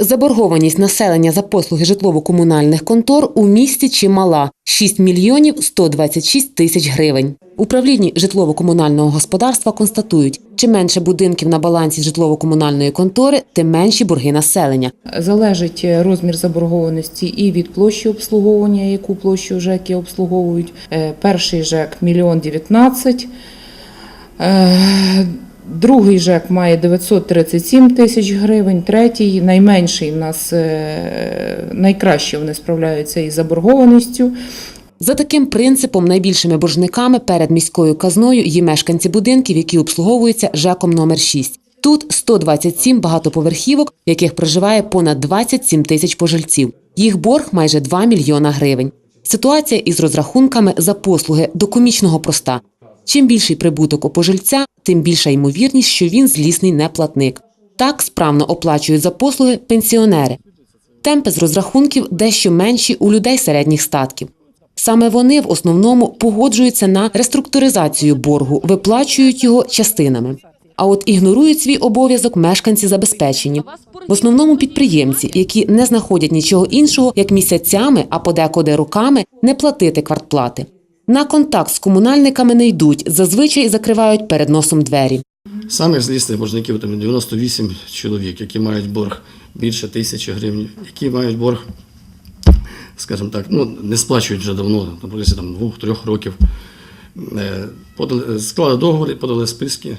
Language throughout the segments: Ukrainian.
Заборгованість населення за послуги житлово-комунальних контор у місті чимала 6 мільйонів 126 тисяч гривень. Управлінні житлово-комунального господарства констатують, чим менше будинків на балансі житлово-комунальної контори, тим менші борги населення. Залежить розмір заборгованості і від площі обслуговування, яку площу ЖЕКи обслуговують. Е, Перший ЖЕК – мільйон 19, Е, другий ЖЕК має 937 тисяч гривень, третій, найменший в нас, е, найкраще вони справляються із заборгованістю. За таким принципом найбільшими боржниками перед міською казною є мешканці будинків, які обслуговуються ЖЕКом номер 6. Тут 127 багатоповерхівок, в яких проживає понад 27 тисяч пожильців. Їх борг майже 2 мільйона гривень. Ситуація із розрахунками за послуги до комічного проста. Чим більший прибуток у пожильця, тим більша ймовірність, що він злісний неплатник. Так справно оплачують за послуги пенсіонери. Темпи з розрахунків дещо менші у людей середніх статків. Саме вони в основному погоджуються на реструктуризацію боргу, виплачують його частинами. А от ігнорують свій обов'язок мешканці забезпечені. В основному підприємці, які не знаходять нічого іншого, як місяцями, а подекуди роками не платити квартплати. На контакт з комунальниками не йдуть, зазвичай закривають перед носом двері. Самих злісних боржників там 98 чоловік, які мають борг більше тисячі гривень, які мають борг, скажімо так, ну, не сплачують вже давно, на там, двох-трьох років. Е, Подали, склали договори, подали списки.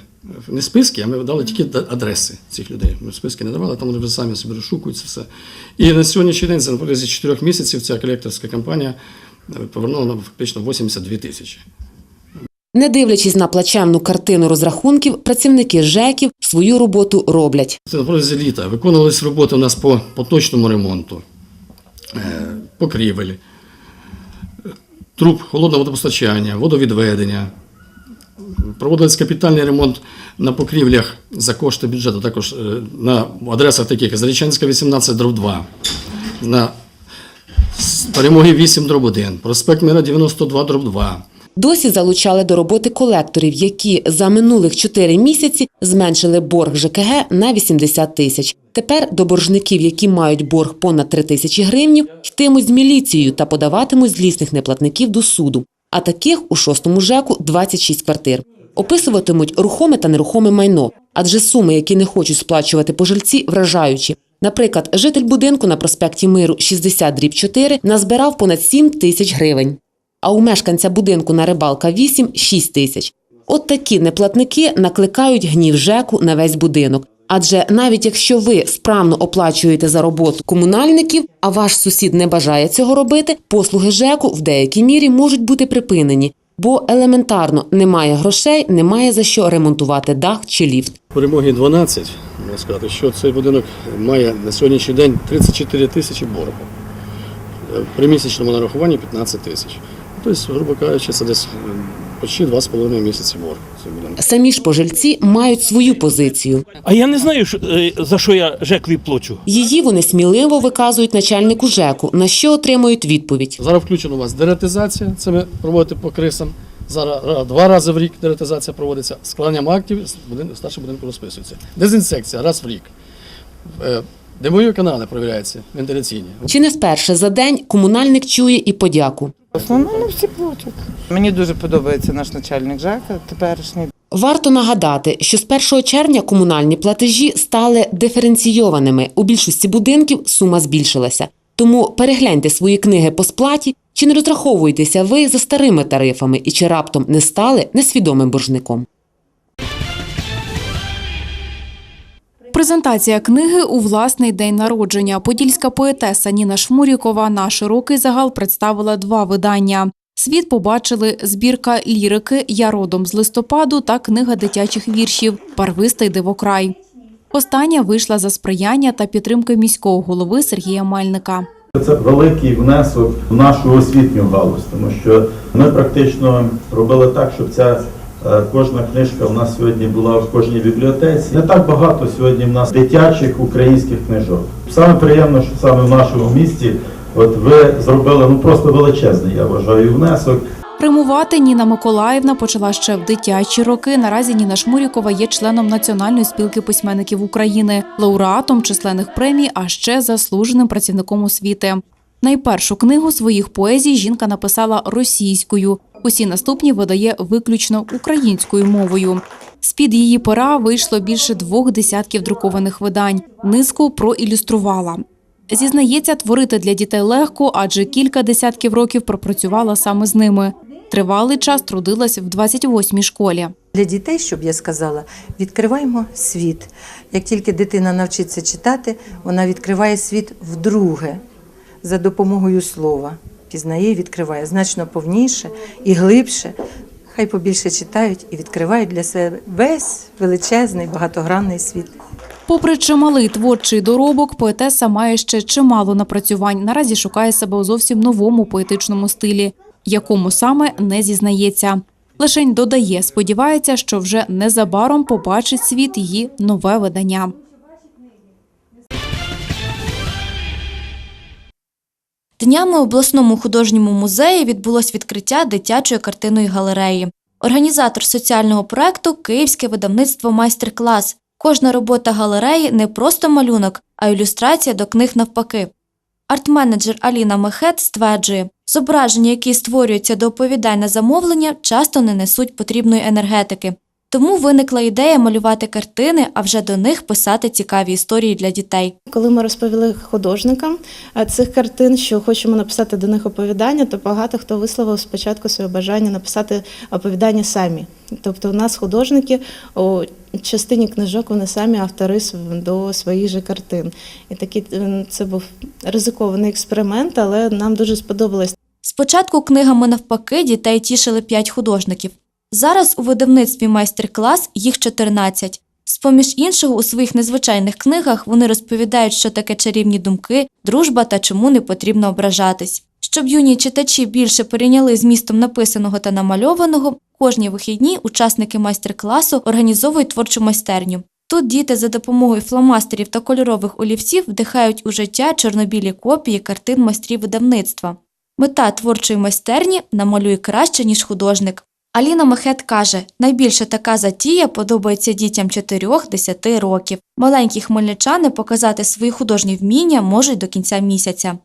Не списки, а ми дали тільки адреси цих людей. Ми списки не давали, там вони вже самі собі розшукують це все. І на сьогоднішній день, за на протязі 4 місяців, ця колекторська компанія е, повернула нам фактично 82 тисячі. Не дивлячись на плачевну картину розрахунків, працівники ЖЕКів свою роботу роблять. Це протязі літа. Виконувались роботи у нас по поточному ремонту, е, покрівель, труб холодного водопостачання, водовідведення. Проводились капітальний ремонт на покрівлях за кошти бюджету, також е, на адресах таких Зарічанська 18 дроб 2, на перемоги 8 дроб 1, проспект Мира 92 дроб 2. Досі залучали до роботи колекторів, які за минулих 4 місяці зменшили борг ЖКГ на 80 тисяч. Тепер до боржників, які мають борг понад 3 тисячі гривнів, йтимуть з міліцією та подаватимуть злісних неплатників до суду. А таких у шостому ЖЕКу 26 квартир. Описуватимуть рухоме та нерухоме майно, адже суми, які не хочуть сплачувати пожильці, вражаючі. Наприклад, житель будинку на проспекті Миру 60 дріб 4 назбирав понад 7 тисяч гривень а у мешканця будинку на рибалка 8 – 6 тисяч. От такі неплатники накликають гнів ЖЕКу на весь будинок. Адже навіть якщо ви справно оплачуєте за роботу комунальників, а ваш сусід не бажає цього робити, послуги ЖЕКу в деякій мірі можуть бути припинені, бо елементарно немає грошей, немає за що ремонтувати дах чи ліфт. Перемоги 12, можна сказати, що цей будинок має на сьогоднішній день 34 тисячі боргу. При місячному нарахуванні 15 тисяч. Тобто, грубо кажучи, це десь почти 2,5 місяці борг. Самі ж пожильці мають свою позицію. А я не знаю, е, за що я ЖЕКові плачу. Її вони сміливо виказують начальнику ЖЕКу, на що отримують відповідь. Зараз включена у вас дератизація, це ви проводите по крисам. Зараз два рази в рік дератизація проводиться. Складанням актів будин- будинку розписується. Дезінсекція раз в рік. Е, Димові канали перевіряються, вентиляційні. Чи не вперше за день комунальник чує і подяку. В основному всі платять. Мені дуже подобається наш начальник ЖЕКа теперішній. Варто нагадати, що з 1 червня комунальні платежі стали диференційованими. У більшості будинків сума збільшилася. Тому перегляньте свої книги по сплаті, чи не розраховуєтеся ви за старими тарифами і чи раптом не стали несвідомим боржником. Презентація книги у власний день народження. Подільська поетеса Ніна Шмурікова на широкий загал представила два видання. Світ побачили збірка лірики Я родом з листопаду та книга дитячих віршів Барвистий дивокрай. Остання вийшла за сприяння та підтримки міського голови Сергія Мальника. Це великий внесок в нашу освітню галузь, тому що ми практично робили так, щоб ця е, кожна книжка у нас сьогодні була в кожній бібліотеці. Не так багато сьогодні в нас дитячих українських книжок. Саме приємно, що саме в нашому місті, от ви зробили ну просто величезний, я вважаю, внесок. Римувати Ніна Миколаївна почала ще в дитячі роки. Наразі Ніна Шмурікова є членом Національної спілки письменників України, лауреатом численних премій, а ще заслуженим працівником освіти. Найпершу книгу своїх поезій жінка написала російською. Усі наступні видає виключно українською мовою. З-під її пера вийшло більше двох десятків друкованих видань. Низку проілюструвала. Зізнається, творити для дітей легко, адже кілька десятків років пропрацювала саме з ними. Тривалий час трудилась в 28-й школі. Для дітей, щоб я сказала, відкриваємо світ. Як тільки дитина навчиться читати, вона відкриває світ вдруге за допомогою слова. Пізнає і відкриває значно повніше і глибше. Хай побільше читають і відкривають для себе весь величезний багатогранний світ. Попри чималий творчий доробок, поетеса має ще чимало напрацювань. Наразі шукає себе у зовсім новому поетичному стилі, якому саме не зізнається. Лишень додає, сподівається, що вже незабаром побачить світ її нове видання. Днями у обласному художньому музеї відбулось відкриття дитячої картинної галереї. Організатор соціального проекту Київське видавництво майстер-клас. Кожна робота галереї не просто малюнок, а ілюстрація до книг навпаки. Арт-менеджер Аліна Мехет стверджує, зображення, які створюються до оповідань на замовлення, часто не несуть потрібної енергетики. Тому виникла ідея малювати картини, а вже до них писати цікаві історії для дітей. Коли ми розповіли художникам е, цих картин, що хочемо написати до них оповідання, то багато хто висловив спочатку своє бажання написати оповідання самі. Тобто, у нас художники у частині книжок вони самі автори до своїх же картин. І такий е, це був ризикований експеримент, але нам дуже сподобалось. Спочатку книгами навпаки дітей тішили 5 художників. Зараз у видавництві майстер-клас їх 14. З-поміж іншого, у своїх незвичайних книгах вони розповідають, що таке чарівні думки, дружба та чому не потрібно ображатись. Щоб юні читачі більше перейняли змістом написаного та намальованого, кожні вихідні учасники майстер-класу організовують творчу майстерню. Тут діти за допомогою фломастерів та кольорових олівців вдихають у життя чорнобілі копії картин майстрів видавництва. Мета творчої майстерні намалює краще, ніж художник. Аліна Мехет каже, найбільше така затія подобається дітям 4-10 років. Маленькі хмельничани показати свої художні вміння можуть до кінця місяця.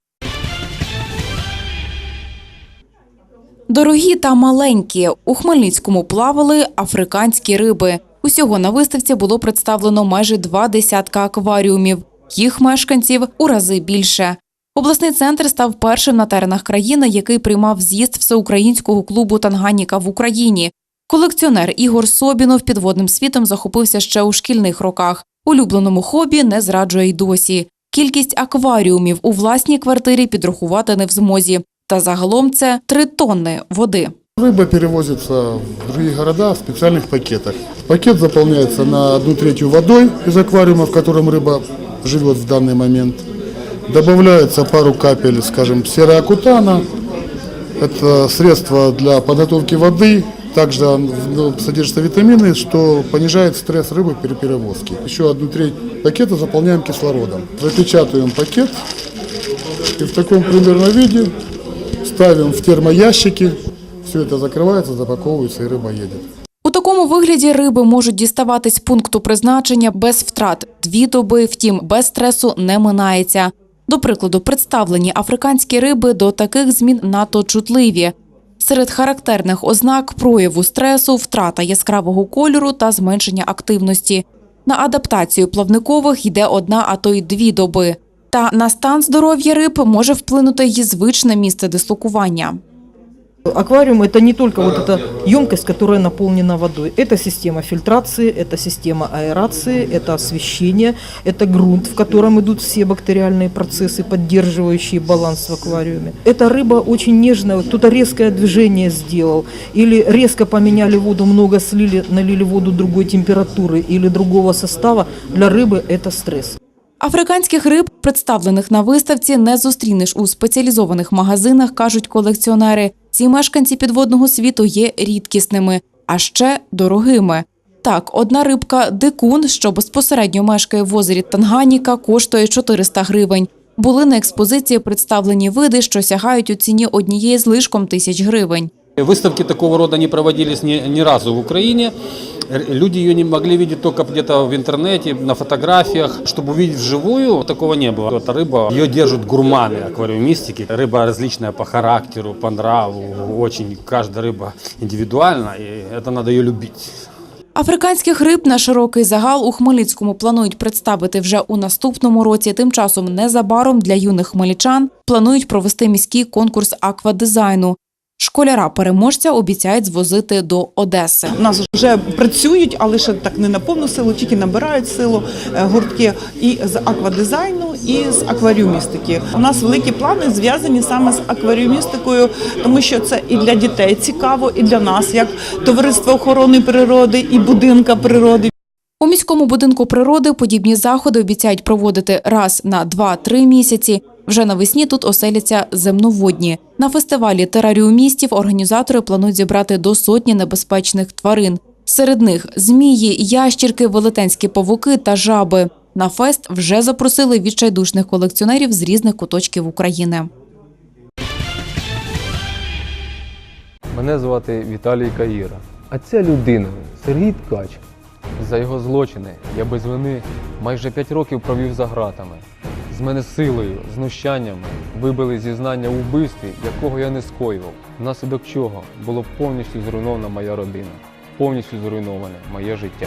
Дорогі та маленькі у Хмельницькому плавали африканські риби. Усього на виставці було представлено майже два десятка акваріумів. Їх мешканців у рази більше. Обласний центр став першим на теренах країни, який приймав з'їзд всеукраїнського клубу Танганіка в Україні. Колекціонер Ігор Собінов підводним світом захопився ще у шкільних роках. Улюбленому хобі не зраджує й досі. Кількість акваріумів у власній квартирі підрахувати не в змозі. Та загалом це три тонни води. Рыба перевозится в другие города в специальных пакетах. Пакет заполняется на одну третью водой из аквариума, в котором рыба живет в данный момент. Добавляется пару капель, скажем, сероакутана. Это средство для подготовки воды. Также он, ну, содержится витамины, что понижает стресс рыбы при перевозке. Еще одну треть пакета заполняем кислородом. Запечатываем пакет и в таком примерно виде ставим в термоящики. Все это закрывается, запаковывается и рыба едет. У такому вигляді риби можуть діставатись пункту призначення без втрат. Дві доби, втім, без стресу не минається. До прикладу, представлені африканські риби до таких змін надто чутливі. Серед характерних ознак прояву стресу, втрата яскравого кольору та зменшення активності. На адаптацію плавникових йде одна, а то й дві доби. Та на стан здоров'я риб може вплинути її звичне місце дислокування. Аквариум это не только вот эта емкость, которая наполнена водой. Это система фильтрации, это система аэрации, это освещение, это грунт, в котором идут все бактериальные процессы, поддерживающие баланс в аквариуме. Эта рыба очень нежная, вот кто-то резкое движение сделал, или резко поменяли воду, много слили, налили воду другой температуры или другого состава. Для рыбы это стресс. Африканських риб, представлених на виставці, не зустрінеш у спеціалізованих магазинах, кажуть колекціонери. Ці мешканці підводного світу є рідкісними, а ще дорогими. Так, одна рибка дикун, що безпосередньо мешкає в озері Танганіка, коштує 400 гривень. Були на експозиції представлені види, що сягають у ціні однієї з лишком тисяч гривень. Виставки такого рода не проводились ні, ні разу в Украине. Р- Люди ее не могли видеть только где-то в интернете, на фотографиях. Чтобы увидеть вживую, такого не было. Эта рыба, ее держат гурманы аквариумистики. Рыба различная по характеру, по нраву. Очень каждая рыба индивидуальна, и это надо ее любить. Африканських риб на широкий загал у Хмельницькому планують представити вже у наступному році. Тим часом незабаром для юних хмельничан планують провести міський конкурс аквадизайну. Школяра-переможця обіцяють звозити до Одеси. У нас вже працюють, але ще так не на повну силу, тільки набирають силу е, гуртки і з аквадизайну, і з акваріумістики. У нас великі плани зв'язані саме з акваріумістикою, тому що це і для дітей цікаво, і для нас, як товариство охорони природи і будинка природи. У міському будинку природи подібні заходи обіцяють проводити раз на 2-3 місяці. Вже навесні тут оселяться земноводні. На фестивалі тераріумістів організатори планують зібрати до сотні небезпечних тварин. Серед них змії, ящірки, велетенські павуки та жаби. На фест вже запросили відчайдушних колекціонерів з різних куточків України. Мене звати Віталій Каїра. А ця людина Сергій Ткач. За його злочини я без вини майже 5 років провів за ґратами. З мене силою, знущаннями вибили зізнання у вбивстві, якого я не скоював, внаслідок чого було повністю зруйнована моя родина, повністю зруйноване моє життя.